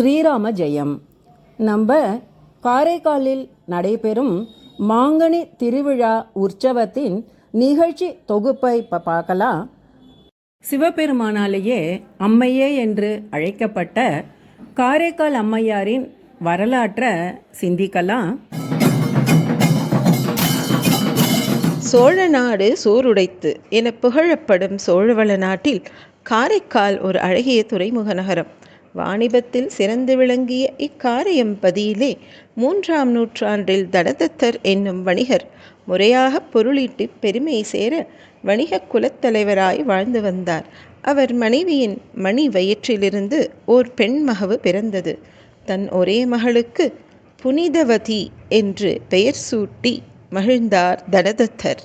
ஸ்ரீராம ஜெயம். நம்ம காரைக்காலில் நடைபெறும் மாங்கனி திருவிழா உற்சவத்தின் நிகழ்ச்சி தொகுப்பை இப்போ பார்க்கலாம். சிவபெருமானாலேயே அம்மையே என்று அழைக்கப்பட்ட காரைக்கால் அம்மையாரின் வரலாற்றை சிந்திக்கலாம். சோழ நாடு சோறுடைத்து என புகழப்படும் சோழவள நாட்டில் காரைக்கால் ஒரு அழகிய துறைமுக நகரம். வாணிபத்தில் சிறந்து விளங்கிய இக்காரியம்பதியிலே மூன்றாம் நூற்றாண்டில் தடதத்தர் என்னும் வணிகர் முறையாக பொருளீட்டி பெருமை சேர வணிக குலத்தலைவராய் வாழ்ந்து வந்தார். அவர் மனைவியின் மணி வயிற்றிலிருந்து ஓர் பெண் மகவு பிறந்தது. தன் ஒரே மகளுக்கு புனிதவதி என்று பெயர் சூட்டி மகிழ்ந்தார் தடதத்தர்.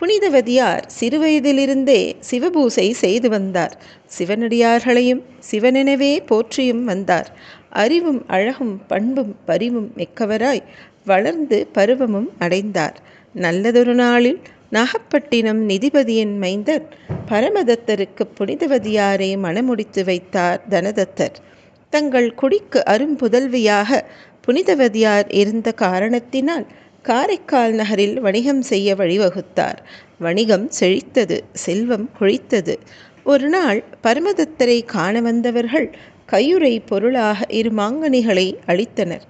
புனிதவதியார் சிறுவயதிலிருந்தே சிவபூசை செய்து வந்தார். சிவனடியார்களையும் சிவனெனவே போற்றியும் வந்தார். அறிவும் அழகும் பண்பும் பரிவும் மிக்கவராய் வளர்ந்து பருவமும் அடைந்தார். நல்லதொரு நாளில் நாகப்பட்டினம் நிதிபதியின் மைந்தர் பரமதத்தருக்கு புனிதவதியாரை மணமுடித்து வைத்தார் தனதத்தர். தங்கள் குடிக்கு அரும்புதல்வியாக புனிதவதியார் இருந்த காரணத்தினால் காரைக்கால் நகரில் வணிகம் செய்ய வழிவகுத்தார். வணிகம் செழித்தது செல்வம் கொழித்தது. ஒரு நாள் பரமதத்தரை காண வந்தவர்கள் கையுறை பொருளாக இரு மாங்கனிகளை அளித்தனர்.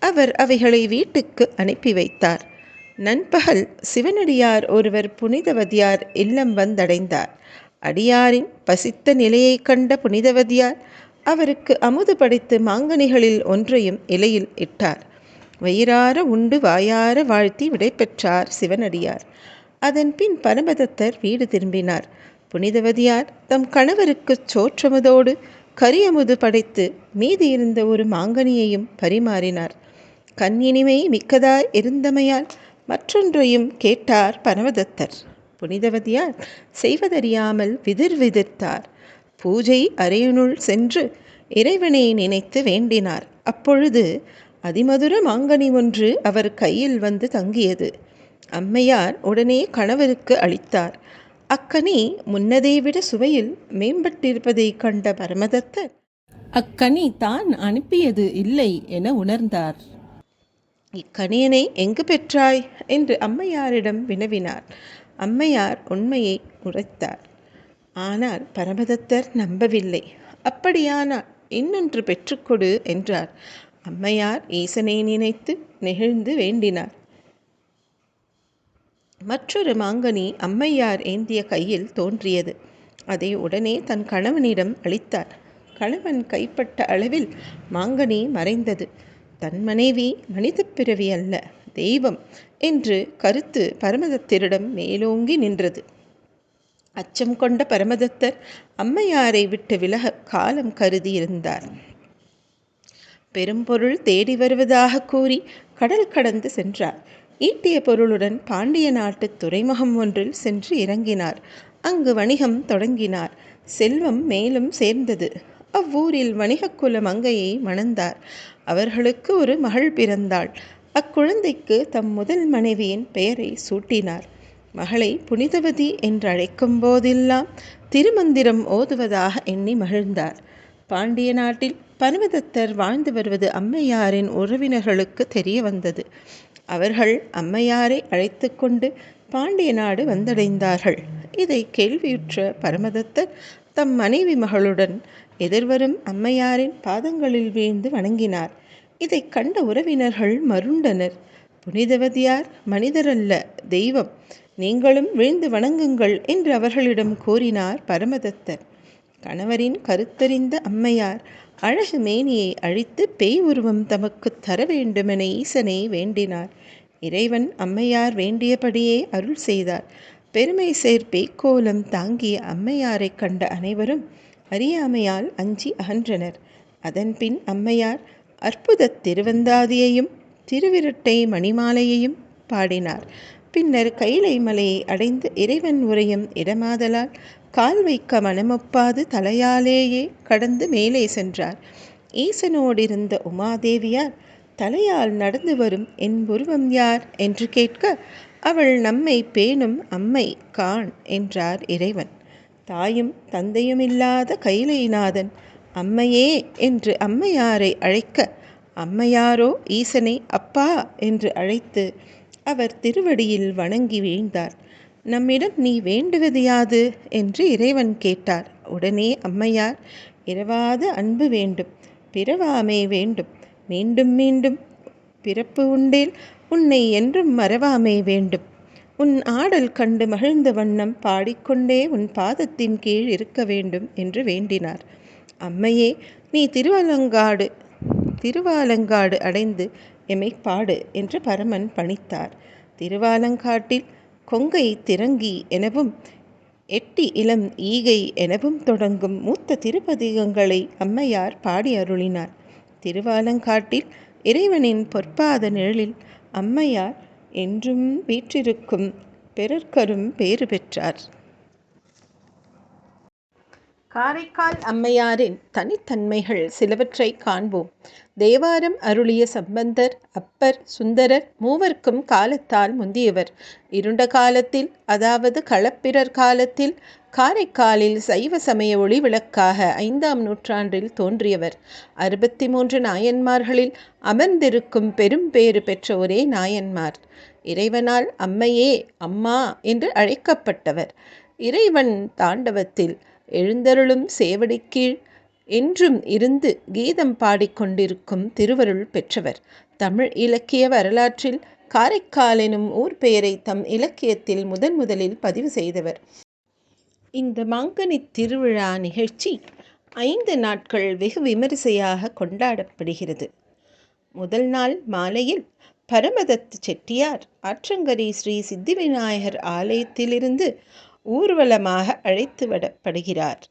அவர் அவைகளை வீட்டுக்கு அனுப்பி வைத்தார். நண்பகல் சிவனடியார் ஒருவர் புனிதவதியார் இல்லம் வந்தடைந்தார். அடியாரின் பசித்த நிலையைக் கண்ட புனிதவதியார் அவருக்கு அமுது படைத்து மாங்கனிகளில் ஒன்றையும் இலையில் இட்டார். வயிறார உண்டு வாயார வாழ்த்தி விடைபெற்றார் சிவனடியார். அதன் பின் பரமதத்தர் வீடு திரும்பினார். புனிதவதியார் தம் கணவருக்கு சோற்றமுதோடு கரியமுது படைத்து மீதி இருந்த ஒரு மாங்கனியையும் பரிமாறினார். கண்ணினிமை மிக்கதாய் இருந்தமையால் மற்றொன்றையும் கேட்டார் பரமதத்தர். புனிதவதியார் செய்வதறியாமல் விதிர் விதிர்த்தார். பூஜை அறையினுள் சென்று இறைவனை நினைத்து வேண்டினார். அப்பொழுது அதிமதுர மாங்கனி ஒன்று அவர் கையில் வந்து தங்கியது. அம்மையார் உடனே கணவருக்கு அளித்தார். அக்கனி முன்னதை விட சுவையில் மேம்பட்டிருப்பதை கண்ட பரமதத்தர் அக்கனி தான் அனுப்பியது இல்லை என உணர்ந்தார். இக்கனியனை எங்கு பெற்றாய்? என்று அம்மையாரிடம் வினவினார். அம்மையார் உண்மையை உரைத்தார். ஆனால் பரமதத்தர் நம்பவில்லை. அப்படியானால் இன்னொன்று பெற்றுக்கொடு என்றார். அம்மையார் ஈசனை நினைத்து நெகிழ்ந்து வேண்டினார். மற்றொரு மாங்கனி அம்மையார் ஏந்திய கையில் தோன்றியது. அதை உடனே தன் கணவனிடம் அளித்தார். கணவன் கைப்பட்ட அளவில் மாங்கனி மறைந்தது. தன் மனைவி மனித பிறவி அல்ல தெய்வம் என்று கருத்து பரமதத்திரிடம் மேலோங்கி நின்றது. அச்சம் கொண்ட பரமதத்தர் அம்மையாரை விட்டு விலக காலம் கருதி இருந்தார். பெரும்பொருள் தேடி வருவதாக கூறி கடல் கடந்து சென்றார். ஈட்டிய பொருளுடன் பாண்டிய நாட்டு துறைமுகம் ஒன்றில் சென்று இறங்கினார். அங்கு வணிகம் தொடங்கினார். செல்வம் மேலும் சேர்ந்தது. அவ்வூரில் வணிகக்குல மங்கையை மணந்தார். அவர்களுக்கு ஒரு மகள் பிறந்தாள். அக்குழந்தைக்கு தம் முதல் மனைவியின் பெயரை சூட்டினார். மகளை புனிதவதி என்று அழைக்கும் போதெல்லாம் திருமந்திரம் ஓதுவதாக எண்ணி மகிழ்ந்தார். பாண்டிய நாட்டில் பரமதத்தர் வாழ்ந்து வருவது அம்மையாரின் உறவினர்களுக்கு தெரிய வந்தது. அவர்கள் அம்மையாரை அழைத்து கொண்டு பாண்டிய நாடு வந்தடைந்தார்கள். இதை கேள்வியுற்ற பரமதத்தர் தம் மனைவி மகளுடன் எதிர்வரும் அம்மையாரின் பாதங்களில் வீழ்ந்து வணங்கினார். இதை கண்ட உறவினர்கள் மருண்டனர். புனிதவதியார் மனிதரல்ல தெய்வம் நீங்களும் வீழ்ந்து வணங்குங்கள் என்று அவர்களிடம் கூறினார் பரமதத்தர். கணவரின் கருத்தறிந்த அம்மையார் அழகு மேனியை அழித்து பேய் உருவம் தமக்கு தர வேண்டுமென ஈசனை வேண்டினார். இறைவன் அம்மையார் வேண்டியபடியே அருள் செய்தார். பெருமை சேர் பேய்க்கோலம் தாங்கிய அம்மையாரை கண்ட அனைவரும் அறியாமையால் அஞ்சி அகன்றனர். அதன்பின் அம்மையார் அற்புத திருவந்தாதியையும் திருவிரட்டை மணிமாலையையும் பாடினார். பின்னர் கைலை மலையை அடைந்து இறைவன் உரையும் இடமாதலால் கால் வைக்க மனமொப்பாது தலையாலேயே கடந்து மேலே சென்றார். ஈசனோடிருந்த உமாதேவியார் தலையால் நடந்து வரும் என் உருவம் யார்? என்று கேட்க அவள் நம்மை பேணும் அம்மை காண் என்றார் இறைவன். தாயும் தந்தையுமில்லாத கைலைநாதன் அம்மையே என்று அம்மையாரை அழைக்க அம்மையாரோ ஈசனை அப்பா என்று அழைத்து அவர் திருவடியில் வணங்கி வீழ்ந்தார். நம்மிடம் நீ வேண்டுவது யாது என்று இறைவன் கேட்டார். உடனே அம்மையார் இரவாத அன்பு வேண்டும் பிறவாமை வேண்டும் மீண்டும் மீண்டும் பிறப்பு உண்டேல் உன்னை என்றும் மறவாமை வேண்டும். உன் ஆடல் கண்டு மகிழ்ந்த வண்ணம் பாடிக்கொண்டே உன் பாதத்தின் கீழ் இருக்க வேண்டும் என்று வேண்டினார். அம்மையே நீ திருவாலங்காடு திருவாலங்காடு அடைந்து எமை பாடு என்று பரமன் பணித்தார். திருவாலங்காட்டில் கொங்கை திரங்கி எனவும் எட்டி இளம் ஈகை எனவும் தொடங்கும் மூத்த திருப்பதிகங்களை அம்மையார் பாடி அருளினார். திருவாலங்காட்டில் இறைவனின் பொற்பாத நிழலில் அம்மையார் என்றும் வீற்றிருக்கும் பிறர்க்கரும் பேறு பெற்றார். காரைக்கால் அம்மையாரின் தனித்தன்மைகள் சிலவற்றை காண்போம். தேவாரம் அருளிய சம்பந்தர் அப்பர் சுந்தரர் மூவர்க்கும் காலத்தால் முந்தியவர். இருண்ட காலத்தில் அதாவது களப்பிரர் காலத்தில் காரைக்காலில் சைவ சமய ஒளி விளக்காக ஐந்தாம் நூற்றாண்டில் தோன்றியவர். அறுபத்தி மூன்று நாயன்மார்களில் அமர்ந்திருக்கும் பெரும் பேறு பெற்ற ஒரே நாயன்மார். இறைவனால் அம்மையே அம்மா என்று அழைக்கப்பட்டவர். இறைவன் தாண்டவத்தில் எழுந்தருளும் சேவடிக்கீழ் என்றும் இருந்து கீதம் பாடிக்கொண்டிருக்கும் திருவருள் பெற்றவர். தமிழ் இலக்கிய வரலாற்றில் காரைக்கால் எனும் ஊர் பெயரை தம் இலக்கியத்தில் முதன் முதலில் பதிவு செய்தவர். இந்த மாங்கனி திருவிழா நிகழ்ச்சி ஐந்து நாட்கள் வெகு விமரிசையாக கொண்டாடப்படுகிறது. முதல் நாள் மாலையில் பரமதத்து செட்டியார் ஆற்றங்கரை ஸ்ரீ சித்திவிநாயகர் ஆலயத்திலிருந்து ஊர்வலமாக அழைத்து வரப்படுகிறார்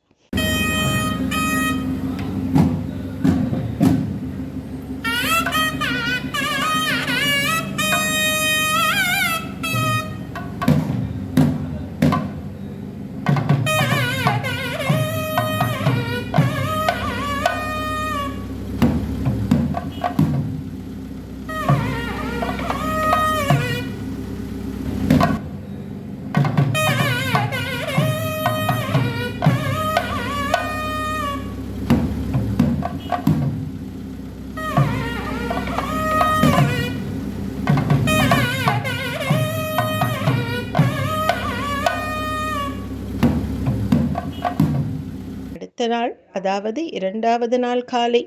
அடுத்த நாள் அதாவது இரண்டாவது நாள் காலை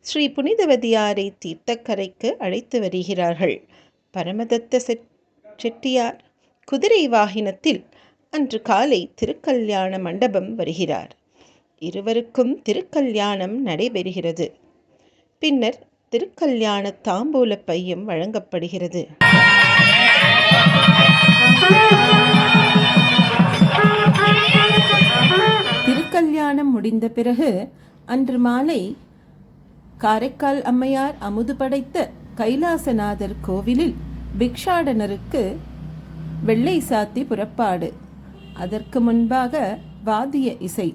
ஸ்ரீ புனிதவதியாரை தீர்த்தக்கரைக்கு அழைத்து வருகிறார்கள். பரமதத்த செட்டியார் குதிரை வாகினத்தில் அன்று காலை திருக்கல்யாண மண்டபம் வருகிறார். இருவருக்கும் திருக்கல்யாணம் நடைபெறுகிறது. பின்னர் திருக்கல்யாண தாம்பூல பையும் வழங்கப்படுகிறது. கல்யாணம் முடிந்த பிறகு அன்று மாலை காரைக்கால் அம்மையார் அமுது படைத்த கைலாசநாதர் கோவிலில் பிக்ஷாடனருக்கு வெள்ளை சாத்தி புறப்பாடு. அதற்கு முன்பாக வாத்திய இசை.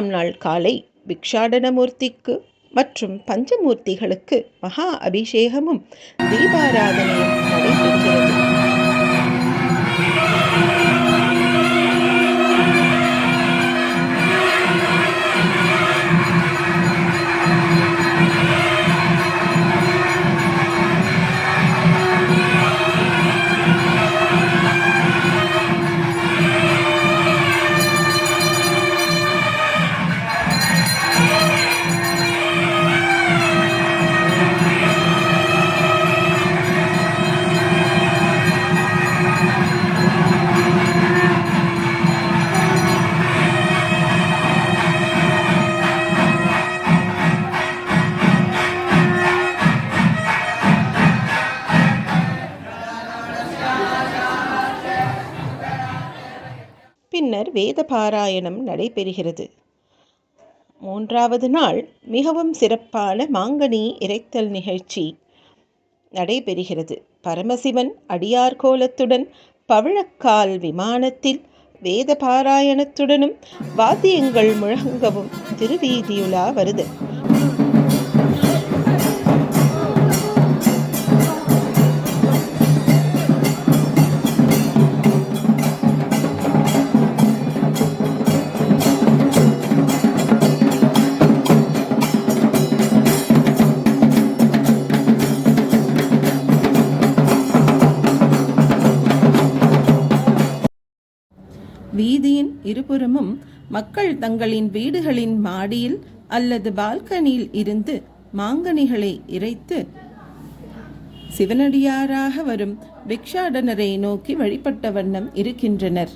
மூன்றாம் நாள் காலை பிக்ஷாடனமூர்த்திக்கு மற்றும் பஞ்சமூர்த்திகளுக்கு மகா அபிஷேகமும் தீபாராதனையும் பின்னர் வேத பாராயணம் நடைபெறுகிறது. மூன்றாவது நாள் மிகவும் சிறப்பான மாங்கனி இறைத்தல் நிகழ்ச்சி நடைபெறுகிறது. பரமசிவன் அடியார் கோலத்துடன் பவழக்கால் விமானத்தில் வேத பாராயணத்துடனும் வாத்தியங்கள் முழங்கவும் திருவீதியுலா வருது. இருபுறமும் மக்கள் தங்களின் வீடுகளின் மாடியில் அல்லது பால்கனியில் இருந்து மாங்கனிகளை இறைத்து சிவனடியாராக வரும் பிக்ஷாடனரை நோக்கி வழிபட்ட வண்ணம் இருக்கின்றனர்.